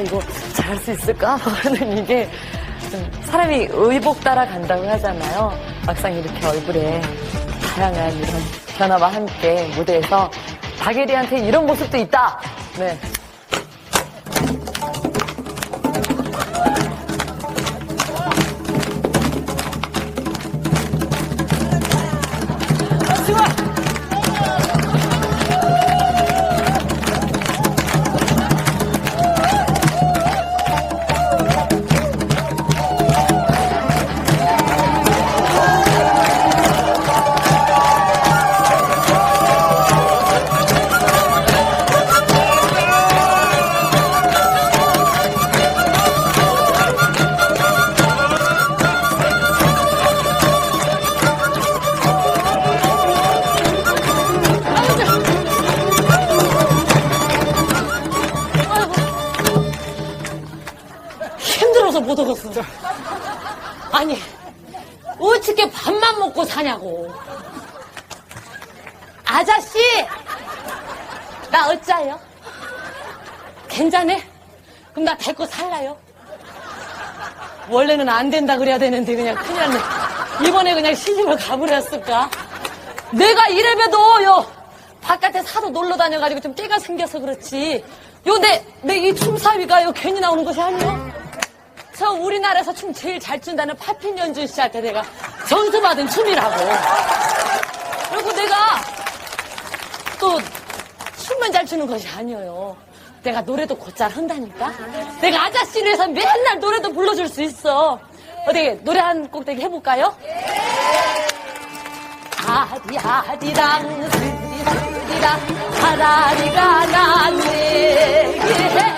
이거 잘할 수 있을까? 하는 이게 좀 사람이 의복 따라 간다고 하잖아요. 막상 이렇게 얼굴에 다양한 이런 변화와 함께 무대에서 박예리한테 이런 모습도 있다. 네. 아니, 어떻게 밥만 먹고 사냐고. 아저씨! 나 어짜요? 괜찮네? 그럼 나 데리고 살라요? 원래는 안 된다 그래야 되는데 그냥 큰일 났네. 이번에 그냥 시집을 가버렸을까? 내가 이래봬도 요 바깥에 사도 놀러 다녀가지고 좀 깨가 생겨서 그렇지. 요 내 내이 춤사위가 요 괜히 나오는 것이 아니요. 저 우리나라에서 춤 제일 잘 춘다는 파핀 연준 씨한테 내가 전수 받은 춤이라고. 그리고 내가 또 춤만 잘 추는 것이 아니에요. 내가 노래도 곧잘 한다니까. 내가 아저씨를 해서 맨날 노래도 불러줄 수 있어. 어디 노래 한 곡대기 해볼까요? 아디 아디랑 스디 스디랑 하라리가 난 내게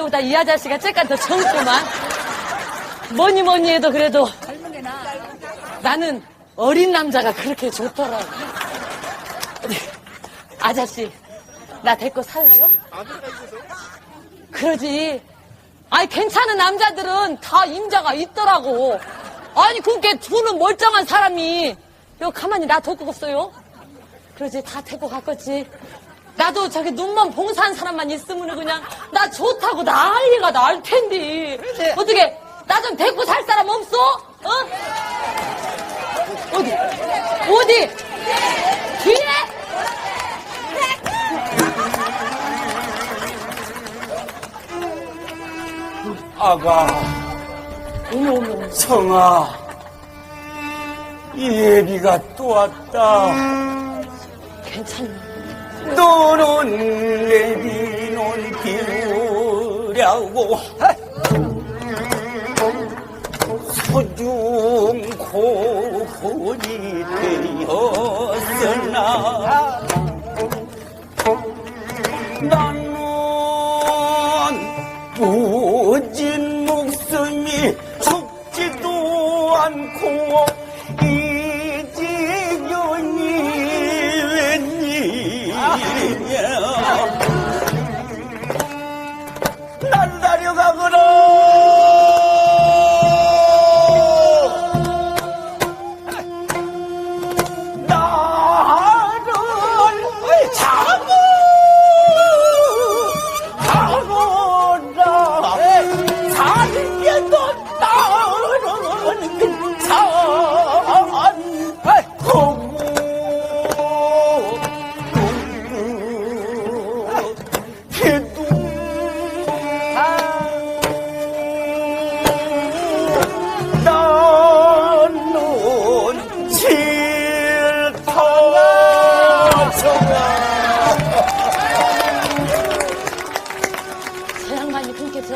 아저씨보다 이 아저씨가 쬐깐 더 젊구만. 뭐니 뭐니 해도 그래도 나는 어린 남자가 그렇게 좋더라고. 아저씨 나 데리고 살래요? 그러지. 아니 괜찮은 남자들은 다 임자가 있더라고. 아니 그게 두는 멀쩡한 사람이. 요 가만히 나 데리고 갔어요? 그러지 다 데리고 갔겠지 나도 저기 눈만 봉사한 사람만 있으면 그냥 나 좋다고 난리가 날 텐데 어떻게 나 좀 데리고 살 사람 없어? 어? 어디? 어디? 뒤에? 아가, 어머 어머 성아, 예비가 또 왔다. 괜찮나? 너는 예비는 비우려고 소중 고혼이 되었으나 나는 부진 목숨이 죽지도 않고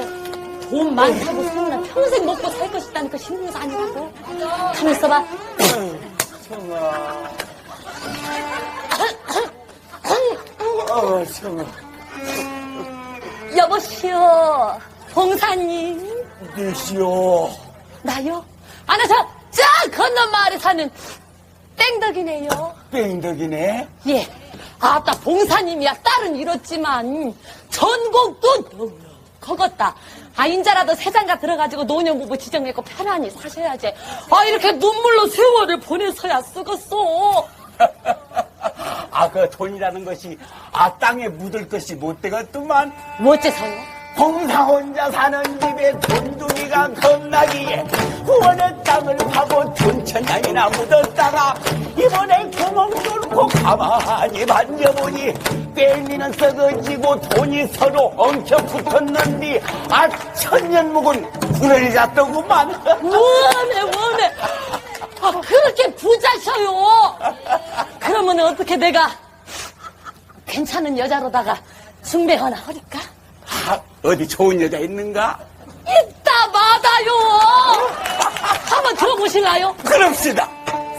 그렇게 저돈 많다고 소문나 평생 먹고 살 것이다니까 거 아니라고. 가만 있어봐. 어, 성아. 여보시오, 봉사님. 누시오. 나요? 아, 나 저, 저 건너 마을에 사는 땡덕이네요. 뺑덕이네. 예. 아따, 봉사님이야. 딸은 이렇지만, 전곡도 커갔다. 아, 인자라도 세장가 들어가지고 노년부부 지정내고 편안히 사셔야지. 아, 이렇게 눈물로 세월을 보내서야 쓰겠어. 아, 그 돈이라는 것이, 아, 땅에 묻을 것이 못 되겠더만. 뭐째서요? 공사 혼자 사는 집에 돈둥이가 겁나기에 후원의 땅을 파고 돈천장이나 묻었다가 이번에 구멍 뚫고 가만히 만져보니 뺑이는 썩어지고 돈이 서로 엉켜 붙었는데 아 천년 묵은 군을 잡더구만 원해, 원해. 아, 그렇게 부자셔요. 그러면 어떻게 내가 괜찮은 여자로다가 숭배 하나 하니까? 아, 어디 좋은 여자 있는가? 이따 받아요. 한번 들어보실래요? 그럽시다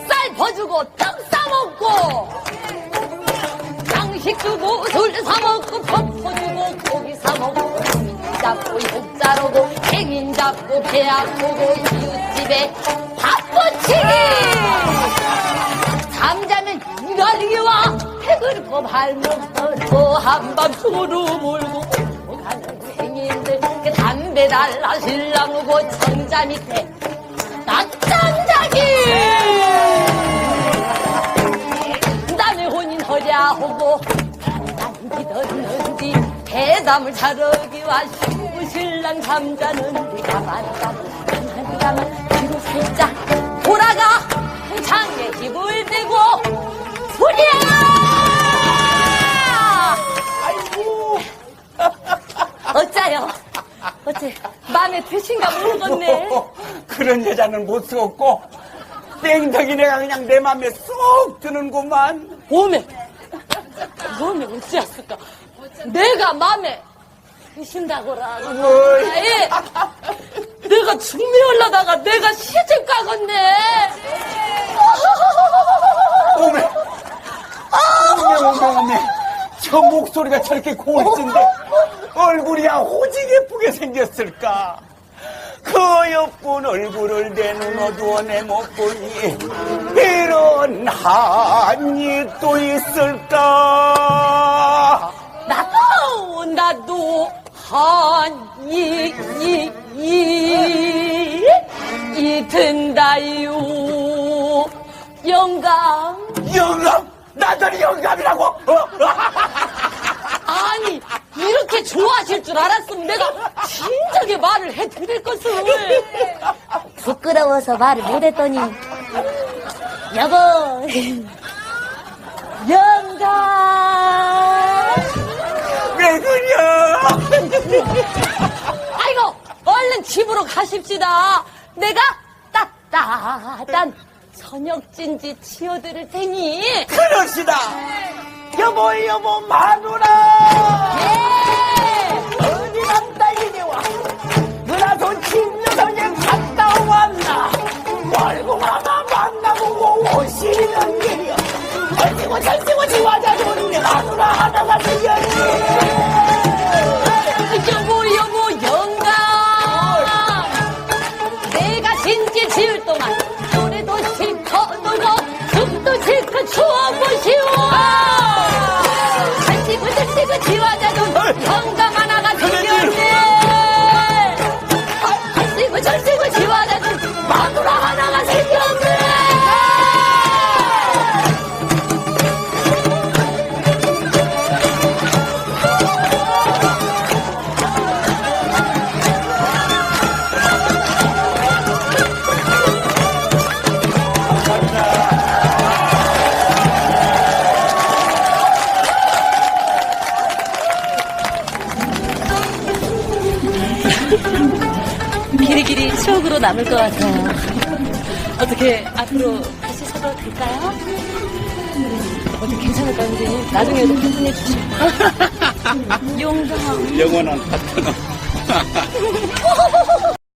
쌀 버주고 떡 싸먹고 양식 주고 술 사먹고 밥 퍼주고 고기 사먹고 잡고 육 자르고 행인 잡고 배 아프고 이웃집에 밥 붙이기! 잠자면 이갈리와! 해글고 발목 털고 한밤 소로 몰고 가는 행인들 그 담배 달라 신랑우고 청자 밑에 낮잠 자기 하고 듣는지 대담을 자르기와 신부 신랑 잠자는데 가만 가만 가만 뒤로 살짝 돌아가 창에 힘을 대고 부랴 아이고. 어짜요 어째 마음에 드신가 모르겠네. 그런 여자는 못 쓰겠고 뺑덕이네가 그냥 내 맘에 쏙 드는구만. 오메 오메 어찌했을까? 내가 마음에 드신다고라. 예. 내가 중매하려다가 내가 시집 가겠네. 오메 오메 오메 오메 저 목소리가 저렇게 고울진데 얼굴이야 오직 예쁘게 생겼을까 그 여쁜 얼굴을 내 눈어두어 내못 보니 이런 한이 또 있을까? 나도 나도 한이 이 이 이 든다요 영감. 영감? 나들이 영감이라고? 어? 이렇게 좋아하실 줄 알았으면 내가 진작에 말을 해드릴 것을. 부끄러워서 말을 못했더니. 여보. 영감. 왜 그려? 아이고 얼른 집으로 가십시다. 내가 따따단 저녁진지 치워드릴 테니. 그럽시다. 여보 여보 마누라! 예 추어보시 길이길이 추억으로 남을 것 같아요. 어떻게 앞으로 다시 서도 될까요? 어떻게 괜찮을까 선생님? 나중에도 편집해 주시고. 용감. 영원한 파트너